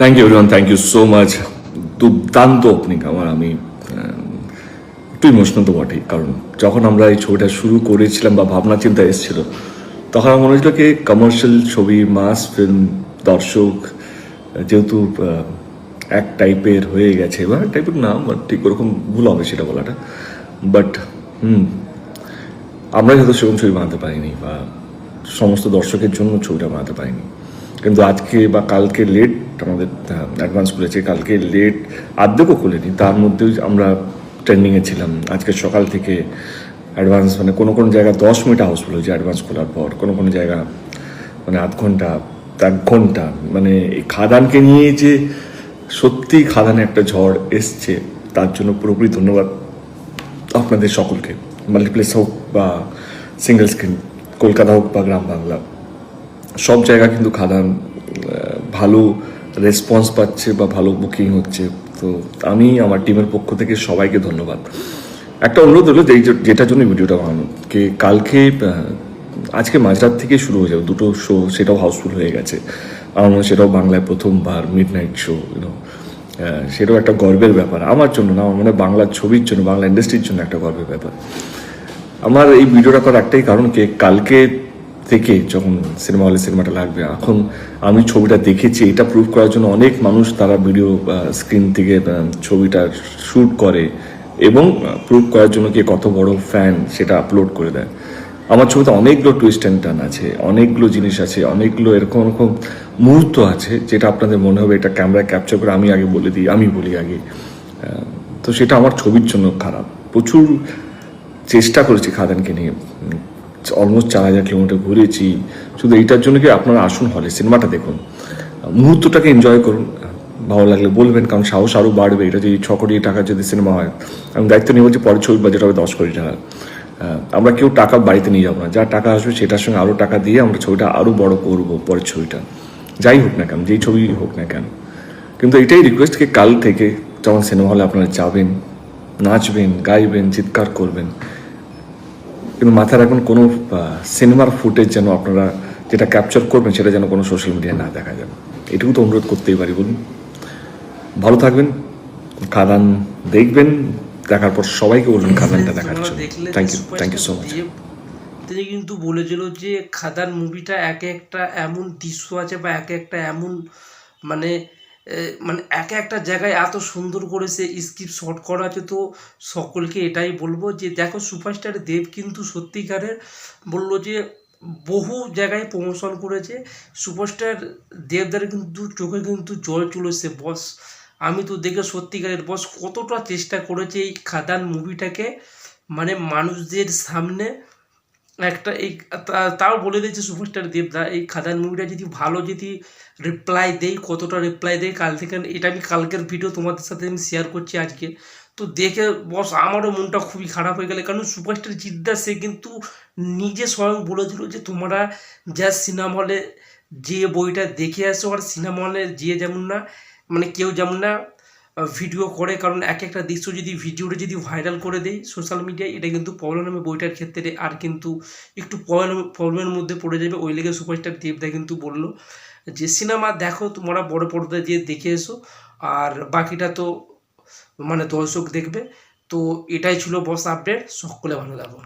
Thank you everyone thank you so much দুর্দান্ত opening আমার, আমি একটু ইমোশনাল তো বটেই। কারণ যখন আমরা এই ছবিটা শুরু করেছিলাম বা ভাবনা চিন্তা এসেছিল, তখন আমার মনে হয়েছিল কি কমার্শিয়াল ছবি মাস ফিল্ম দর্শক, যেহেতু এক টাইপের হয়ে গেছে, বা টাইপের নাম ঠিক ওরকম ভুল হবে সেটা বলাটা। বাট হুম, আমরা হয়তো সেরকম ছবি বানাতে পারিনি, বা সমস্ত দর্শকের জন্য ছবিটা বানাতে পারিনি কিন্তু আজকে বা কালকে লেট আমাদের অ্যাডভান্স খুলেছে, কালকে লেট আর্ধেকও খুলেনি। তার মধ্যেও আমরা ট্রেন্ডিংয়ে ছিলাম। আজকে সকাল থেকে অ্যাডভান্স মানে কোনো কোনো জায়গা দশ মিনিট হাউসফুল হয়েছে অ্যাডভান্স খোলার পর, কোনো কোনো জায়গা মানে আধ ঘণ্টা, এক ঘণ্টা মানে এই খাদানকে নিয়ে যে সত্যি খাদানে একটা ঝড় এসছে, তার জন্য পুরোপুরি ধন্যবাদ আপনাদের সকলকে। মাল্টিপ্লেক্স হোক বা সিঙ্গেল স্ক্রিন কলকাতা হোক বা গ্রাম বাংলা। সব জায়গা কিন্তু খাদান ভালো রেসপন্স পাচ্ছে বা ভালো বুকিং হচ্ছে। তো আমি আমার টিমের পক্ষ থেকে সবাইকে ধন্যবাদ। একটা অনুরোধ হলো যেই যেটার জন্য ভিডিওটা বানানো, কে কালকে আজকে মাঝরাত থেকে শুরু হয়ে যাবে, দুটো শো সেটাও হাউসফুল হয়ে গেছে। আমার মনে হয় সেটাও বাংলায় প্রথমবার মিড নাইট শো ইউনো সেটাও একটা গর্বের ব্যাপার। আমার জন্য না, আমার মনে বাংলার ছবির জন্য, বাংলা ইন্ডাস্ট্রির জন্য একটা গর্বের ব্যাপার। আমার এই ভিডিওটা করার একটাই কারণ, কে কালকে থেকে যখন সিনেমা হলে সিনেমাটা লাগবে, এখন আমি ছবিটা দেখেছি, এটা প্রুভ করার জন্য অনেক মানুষ তারা ভিডিও স্ক্রিন থেকে ছবিটা শ্যুট করে এবং প্রুভ করার জন্য কি কত বড় ফ্যান সেটা আপলোড করে দেয়। আমার ছবিতে অনেকগুলো টুইস্ট অ্যান্ড টার্ন আছে, অনেকগুলো জিনিস আছে, অনেকগুলো এরকম এরকম মুহূর্ত আছে যেটা আপনাদের মনে হবে এটা ক্যামেরায় ক্যাপচার করে আমি আগে বলে দিই, আমি বলি আগে। তো সেটা আমার ছবির জন্য খারাপ। প্রচুর চেষ্টা করেছি খাদানকে নিয়ে অলমোস্ট চার হাজার কিলোমিটার ঘুরেছি। শুধু এইটার জন্য কি আপনারা আসুন হলে সিনেমাটা দেখুন। মুহূর্তটাকে এনজয় করুন। ভালো লাগলে বলবেন, কারণ সাহস আরও বাড়বে। এটা যদি ছ কোটি টাকা যদি সিনেমা হয়, আমি দায়িত্ব নিয়ে বলছি পরের ছবির বাজেট হবে দশ কোটি টাকা। আমরা কেউ টাকা বাড়িতে নিয়ে যাব না। যা টাকা আসবে সেটার সঙ্গে আরও টাকা দিয়ে আমরা ছবিটা আরও বড় করব পরের ছবিটা। যাই হোক না কেন, যেই ছবি হোক না কেন। কিন্তু এটাই রিকোয়েস্ট কি কাল থেকে যখন সিনেমা হলে আপনারা যাবেন, নাচবেন, গাইবেন, চিৎকার করবেন কিন্তু মাথায় রাখুন কোনো সিনেমার ফুটেজ যেন আপনারা যেটা ক্যাপচার করবেন সেটা যেন কোনো সোশ্যাল মিডিয়ায় না দেখা যাবে এটুকু তো অনুরোধ করতেই পারি বলুন। ভালো থাকবেন খাদান দেখবেন দেখার পর সবাইকে বলবেন খাদানটা দেখার জন্য। Thank you thank you so much তিনি কিন্তু বলেছিল যে খাদান মুভিটা এক একটা এমন দৃশ্য আছে বা এক একটা এমন মানে মানে এক একটা জায়গায় এত সুন্দর করে সে স্ক্রিপ্ট শর্ট করা আছে তো সকলকে এটাই বলব যে, দেখো সুপারস্টার দেব কিন্তু সত্যিকারের বলল যে, বহু জায়গায় প্রমোশন করেছে। সুপারস্টার দেবদার কিন্তু চোখে কিন্তু জল চলেছে বস আমি তো দেখে সত্যিকারের বস কতটা চেষ্টা করেছে এই খাদান মুভিটাকে মানে মানুষদের সামনে একটা এই তাও বলে দিয়েছে সুপারস্টার দেবদা, এই খাদান মুভিটা যদি ভালো যদি রিপ্লাই দেই, কতটা রিপ্লাই দেয় কাল থেকে এটা আমি কালকের ভিডিও তোমাদের সাথে আমি শেয়ার করছি আজকে। তো দেখে বস আমারও মনটা খুবই খারাপ হয়ে গেলে, কারণ সুপারস্টার জিদ্দা, সে কিন্তু নিজে স্বয়ং বলেছিল যে তোমরা যা সিনেমা হলে যে বইটা দেখে আসো, আর সিনেমা হলে যে যেমন না মানে কেউ যেমন না ভিডিও করে। কারণ এক একটা দৃশ্য যদি ভিডিওটা যদি ভাইরাল করে দেয় সোশ্যাল মিডিয়ায় এটা কিন্তু প্রবলেম হবে বইটার ক্ষেত্রে আর কিন্তু একটু প্রবলেম প্রবলেমের মধ্যে পড়ে যাবে। ওই লেগে সুপারস্টার দেবদা কিন্তু বলল যে, সিনেমা দেখো তোমরা বড় পর্দায় দিয়ে দেখে এসো। আর বাকিটা তো মানে দর্শক দেখবে। তো এটাই ছিল বস আপডেট সকলে ভালো থাকো।